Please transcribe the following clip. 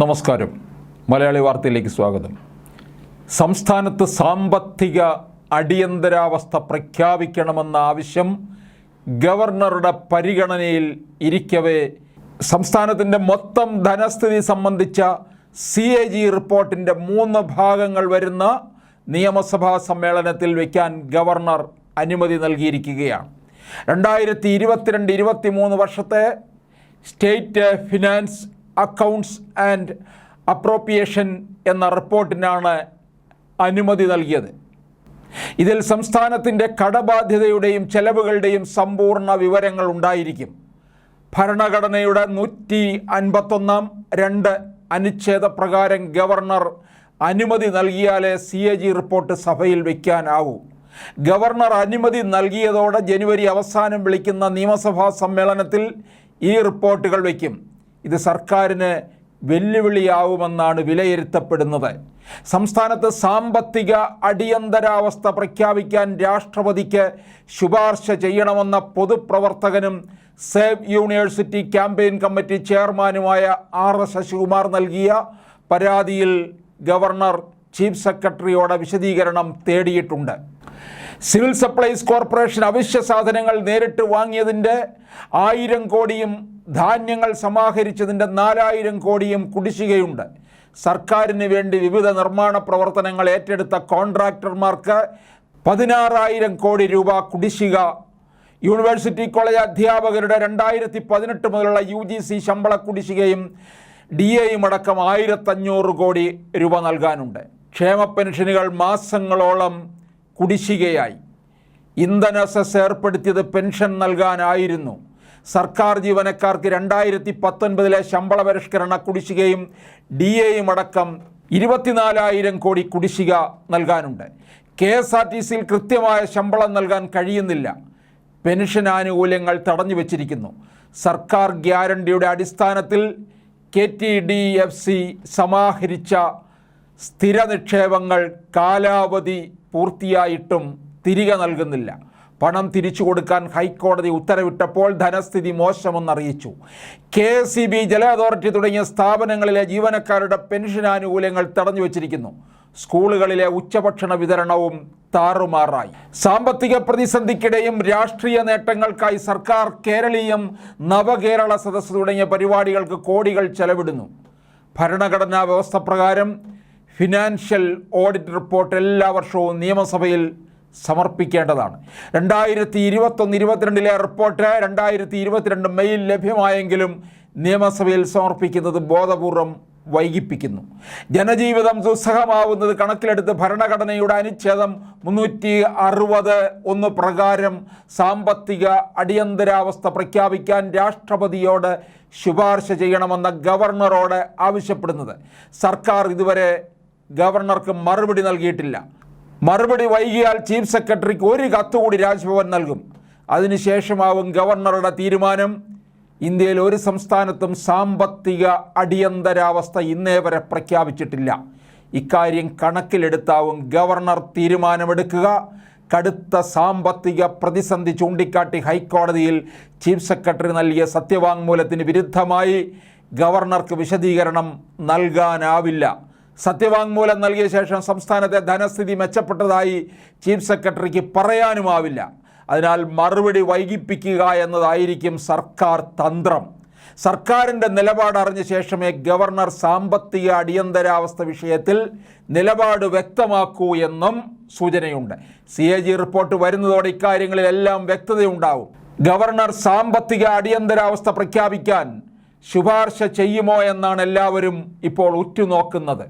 നമസ്കാരം. മലയാളി വാർത്തയിലേക്ക് സ്വാഗതം. സംസ്ഥാനത്ത് സാമ്പത്തിക അടിയന്തരാവസ്ഥ പ്രഖ്യാപിക്കണമെന്ന ആവശ്യം ഗവർണറുടെ പരിഗണനയിൽ ഇരിക്കവേ. സംസ്ഥാനത്തിന്റെ മൊത്തം ധനസ്ഥിതി സംബന്ധിച്ച സി എ ജി റിപ്പോർട്ടിന്റെ മൂന്ന് ഭാഗങ്ങൾ വരുന്ന നിയമസഭാ സമ്മേളനത്തിൽ വയ്ക്കാൻ ഗവർണർ അനുമതി നൽകിയിരിക്കുകയാണ്. രണ്ടായിരത്തി ഇരുപത്തിരണ്ട് ഇരുപത്തി മൂന്ന് വർഷത്തെ state finance accounts and appropriation എന്ന റിപ്പോർട്ടിനാണ് അനുമതി നൽകിയത്. ഇതിൽ സംസ്ഥാനത്തിന്റെ കടബാധ്യതയുടെയും ചെലവുകളുടെയും സമ്പൂർണ വിവരങ്ങൾ ഉണ്ടായിരിക്കും. ഭരണഘടനയുടെ നൂറ്റി അൻപത്തൊന്നാം രണ്ട് അനുച്ഛേദ പ്രകാരം ഗവർണർ അനുമതി നൽകിയാലേ സി എ ജി റിപ്പോർട്ട് സഭയിൽ വയ്ക്കാനാവൂ ഗവർണർ അനുമതി നൽകിയതോടെ ജനുവരി അവസാനം വിളിക്കുന്ന നിയമസഭാ സമ്മേളനത്തിൽ ഈ റിപ്പോർട്ടുകൾ വയ്ക്കും ഇത് സർക്കാരിന് വെല്ലുവിളിയാവുമെന്നാണ് വിലയിരുത്തപ്പെടുന്നത്. സംസ്ഥാനത്ത് സാമ്പത്തിക അടിയന്തരാവസ്ഥ പ്രഖ്യാപിക്കാൻ രാഷ്ട്രപതിക്ക് ശുപാർശ ചെയ്യണമെന്ന പൊതുപ്രവർത്തകനും സേവ് യൂണിവേഴ്സിറ്റി ക്യാമ്പയിൻ കമ്മിറ്റി ചെയർമാനുമായ ആർ എസ് ശശികുമാർ നൽകിയ പരാതിയിൽ ഗവർണർ ചീഫ് സെക്രട്ടറിയോട് വിശദീകരണം തേടിയിട്ടുണ്ട്. സിവിൽ സപ്ലൈസ് കോർപ്പറേഷൻ അവശ്യ സാധനങ്ങൾ നേരിട്ട് വാങ്ങിയതിന്റെ ആയിരം കോടിയും ധാന്യങ്ങൾ സമാഹരിച്ചതിന്റെ നാലായിരം കോടിയും കുടിശ്ശികയുണ്ട്. സർക്കാരിന് വേണ്ടി വിവിധ നിർമ്മാണ പ്രവർത്തനങ്ങൾ ഏറ്റെടുത്ത കോൺട്രാക്ടർമാർക്ക് പതിനാറായിരം കോടി രൂപ കുടിശ്ശിക. യൂണിവേഴ്സിറ്റി കോളേജ് അധ്യാപകരുടെ രണ്ടായിരത്തി പതിനെട്ട് മുതലുള്ള യു ജി സി ശമ്പള കുടിശ്ശികയും ഡി എയും അടക്കം ആയിരത്തഞ്ഞൂറ് കോടി രൂപ നൽകാനുണ്ട്. ക്ഷേമ പെൻഷനുകൾ മാസങ്ങളോളം കുടിശ്ശികയായി. ഇന്ധന സെസ് ഏർപ്പെടുത്തിയത് പെൻഷൻ നൽകാനായിരുന്നു. സർക്കാർ ജീവനക്കാർക്ക് രണ്ടായിരത്തി പത്തൊൻപതിലെ ശമ്പള പരിഷ്കരണ കുടിശ്ശികയും ഡി എയും അടക്കം ഇരുപത്തിനാലായിരം കോടി കുടിശ്ശിക നൽകാനുണ്ട്. കെ എസ് ആർ ടി സിയിൽ കൃത്യമായ ശമ്പളം നൽകാൻ കഴിയുന്നില്ല. പെൻഷൻ ആനുകൂല്യങ്ങൾ തടഞ്ഞു വച്ചിരിക്കുന്നു. സർക്കാർ ഗ്യാരണ്ടിയുടെ അടിസ്ഥാനത്തിൽ K T D F C സമാഹരിച്ച സ്ഥിര നിക്ഷേപങ്ങൾ കാലാവധി പൂർത്തിയായിട്ടും തിരികെ നൽകുന്നില്ല. പണം തിരിച്ചു കൊടുക്കാൻ ഹൈക്കോടതി ഉത്തരവിട്ടപ്പോൾ ധനസ്ഥിതി മോശമെന്നറിയിച്ചു. കെ സി ബി ജല അതോറിറ്റി തുടങ്ങിയ സ്ഥാപനങ്ങളിലെ ജീവനക്കാരുടെ പെൻഷൻ ആനുകൂല്യങ്ങൾ തടഞ്ഞു വച്ചിരിക്കുന്നു. സ്കൂളുകളിലെ ഉച്ചഭക്ഷണ വിതരണവും താറുമാറായി. സാമ്പത്തിക പ്രതിസന്ധിക്കിടെയും രാഷ്ട്രീയ നേട്ടങ്ങൾക്കായി സർക്കാർ കേരളീയം നവകേരള സദസ്സ് തുടങ്ങിയ പരിപാടികൾക്ക് കോടികൾ ചെലവിടുന്നു. ഭരണഘടനാ വ്യവസ്ഥ പ്രകാരം ഫിനാൻഷ്യൽ ഓഡിറ്റ് റിപ്പോർട്ട് എല്ലാ വർഷവും നിയമസഭയിൽ സമർപ്പിക്കേണ്ടതാണ്. രണ്ടായിരത്തി ഇരുപത്തൊന്ന് ഇരുപത്തിരണ്ടിലെ റിപ്പോർട്ട് രണ്ടായിരത്തി ഇരുപത്തിരണ്ട് മെയിൽ ലഭ്യമായെങ്കിലും നിയമസഭയിൽ സമർപ്പിക്കുന്നത് ബോധപൂർവം വൈകിപ്പിക്കുന്നു. ജനജീവിതം ദുസ്സഹമാവുന്നത് കണക്കിലെടുത്ത് ഭരണഘടനയുടെ അനുച്ഛേദം മുന്നൂറ്റി അറുപത് ഒന്ന് പ്രകാരം സാമ്പത്തിക അടിയന്തരാവസ്ഥ പ്രഖ്യാപിക്കാൻ രാഷ്ട്രപതിയോട് ശുപാർശ ചെയ്യണമെന്ന ഗവർണറോട് ആവശ്യപ്പെടുന്നത്. സർക്കാർ ഇതുവരെ ഗവർണർക്ക് മറുപടി നൽകിയിട്ടില്ല. മറുപടി വൈകിയാൽ ചീഫ് സെക്രട്ടറിക്ക് ഒരു കത്തുകൂടി രാജ്ഭവൻ നൽകും. അതിനുശേഷമാവും ഗവർണറുടെ തീരുമാനം. ഇന്ത്യയിൽ ഒരു സംസ്ഥാനത്തും സാമ്പത്തിക അടിയന്തരാവസ്ഥ ഇന്നേ വരെ പ്രഖ്യാപിച്ചിട്ടില്ല. ഇക്കാര്യം കണക്കിലെടുത്താവും ഗവർണർ തീരുമാനമെടുക്കുക. കടുത്ത സാമ്പത്തിക പ്രതിസന്ധി ചൂണ്ടിക്കാട്ടി ഹൈക്കോടതിയിൽ ചീഫ് സെക്രട്ടറി നൽകിയ സത്യവാങ്മൂലത്തിന് വിരുദ്ധമായി ഗവർണർക്ക് വിശദീകരണം നൽകാനാവില്ല. സത്യവാങ്മൂലം നൽകിയ ശേഷം സംസ്ഥാനത്തെ ധനസ്ഥിതി മെച്ചപ്പെട്ടതായി ചീഫ് സെക്രട്ടറിക്ക് പറയാനുമാവില്ല. അതിനാൽ മറുപടി വൈകിപ്പിക്കുക എന്നതായിരിക്കും സർക്കാർ തന്ത്രം. സർക്കാരിന്റെ നിലപാട് അറിഞ്ഞ ശേഷമേ ഗവർണർ സാമ്പത്തിക അടിയന്തരാവസ്ഥ വിഷയത്തിൽ നിലപാട് വ്യക്തമാക്കൂ എന്നും സൂചനയുണ്ട്. സി എ ജി റിപ്പോർട്ട് വരുന്നതോടെ ഇക്കാര്യങ്ങളിലെല്ലാം വ്യക്തതയുണ്ടാവും. ഗവർണർ സാമ്പത്തിക അടിയന്തരാവസ്ഥ പ്രഖ്യാപിക്കാൻ ശുപാർശ ചെയ്യുമോ എന്നാണ് എല്ലാവരും ഇപ്പോൾ ഉറ്റുനോക്കുന്നത്.